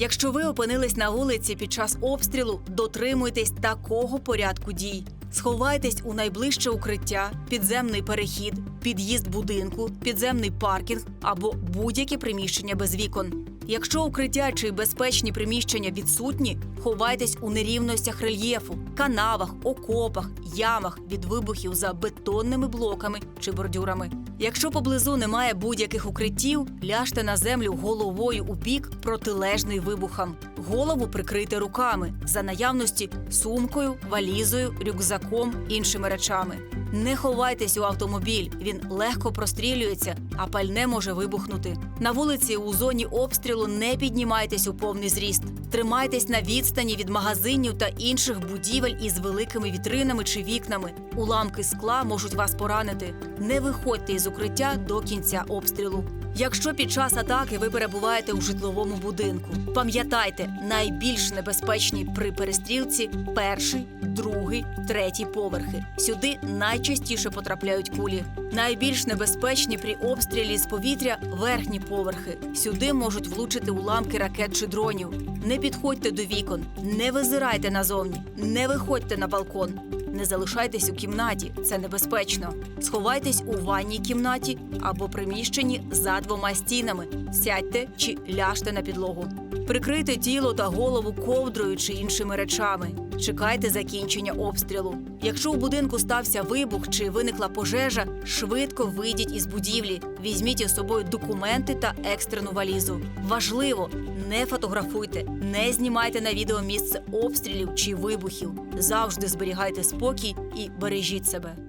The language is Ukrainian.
Якщо ви опинились на вулиці під час обстрілу, дотримуйтесь такого порядку дій. Сховайтесь у найближче укриття, підземний перехід, під'їзд будинку, підземний паркінг або будь-яке приміщення без вікон. Якщо укриття чи безпечні приміщення відсутні, ховайтесь у нерівностях рельєфу, канавах, окопах, ямах від вибухів за бетонними блоками чи бордюрами. Якщо поблизу немає будь-яких укриттів, ляжте на землю головою у бік протилежний вибухам. Голову прикрийте руками за наявності сумкою, валізою, рюкзаком, іншими речами. Не ховайтесь у автомобіль, він легко прострілюється, а пальне може вибухнути. На вулиці у зоні обстрілу не піднімайтесь у повний зріст. Тримайтесь на відстані від магазинів та інших будівель із великими вітринами чи вікнами. Уламки скла можуть вас поранити. Не виходьте із укриття до кінця обстрілу. Якщо під час атаки ви перебуваєте у житловому будинку, пам'ятайте, найбільш небезпечні при перестрілці перший, другий, третій поверхи. Сюди найчастіше потрапляють кулі. Найбільш небезпечні при обстрілі з повітря верхні поверхи. Сюди можуть влучити уламки ракет чи дронів. Не підходьте до вікон, не визирайте назовні, не виходьте на балкон. Не залишайтесь у кімнаті, це небезпечно. Сховайтесь у ванній кімнаті або приміщенні за двома стінами. Сядьте чи ляжте на підлогу. Прикрийте тіло та голову ковдрою чи іншими речами. Чекайте закінчення обстрілу. Якщо у будинку стався вибух чи виникла пожежа, швидко вийдіть із будівлі. Візьміть із собою документи та екстрену валізу. Важливо, не фотографуйте, не знімайте на відео місце обстрілів чи вибухів. Завжди зберігайте спокій і бережіть себе.